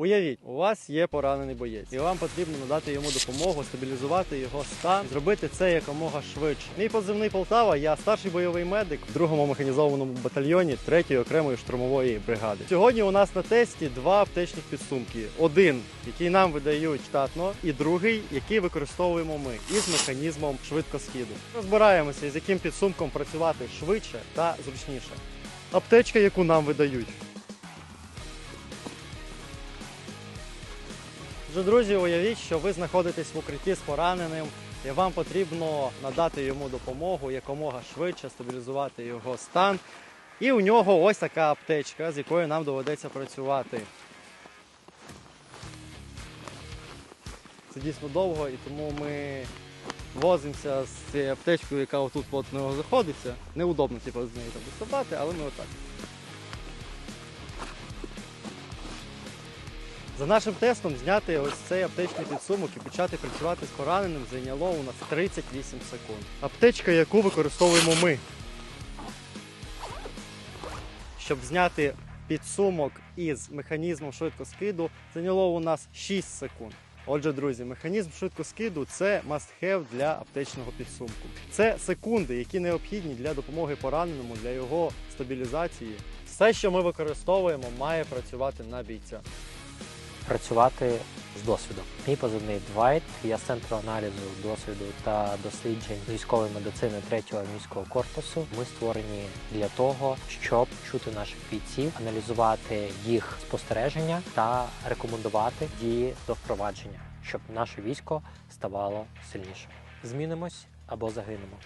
Уявіть, у вас є поранений боєць, і вам потрібно надати йому допомогу, стабілізувати його стан, зробити це якомога швидше. Мій позивний Полтава. Я старший бойовий медик в другому механізованому батальйоні 3-ї окремої штурмової бригади. Сьогодні у нас на тесті два аптечних підсумки: один, який нам видають штатно, і другий, який використовуємо ми із механізмом швидкоскиду. Розбираємося, з яким підсумком працювати швидше та зручніше. Аптечка, яку нам видають. Отже, друзі, уявіть, що ви знаходитесь в укритті з пораненим, і вам потрібно надати йому допомогу якомога швидше, стабілізувати його стан. І у нього ось така аптечка, з якою нам доведеться працювати. Це дійсно довго, і тому ми возимося з цією аптечкою, яка отут нього заходиться. Неудобно типу, з нею там доставати, але ми отак. За нашим тестом зняти ось цей аптечний підсумок і почати працювати з пораненим зайняло у нас 38 секунд. Аптечка, яку використовуємо ми. Щоб зняти підсумок із механізмом швидкоскиду, зайняло у нас 6 секунд. Отже, друзі, механізм швидкоскиду це must-have для аптечного підсумку. Це секунди, які необхідні для допомоги пораненому, для його стабілізації. Все, що ми використовуємо, має працювати на бійця. Працювати з досвідом. Мій позивний Двайт, я з центру аналізу досвіду та досліджень військової медицини 3-го міського корпусу. Ми створені для того, щоб чути наших бійців, аналізувати їх спостереження та рекомендувати дії до впровадження, щоб наше військо ставало сильнішим. Змінимось або загинемо.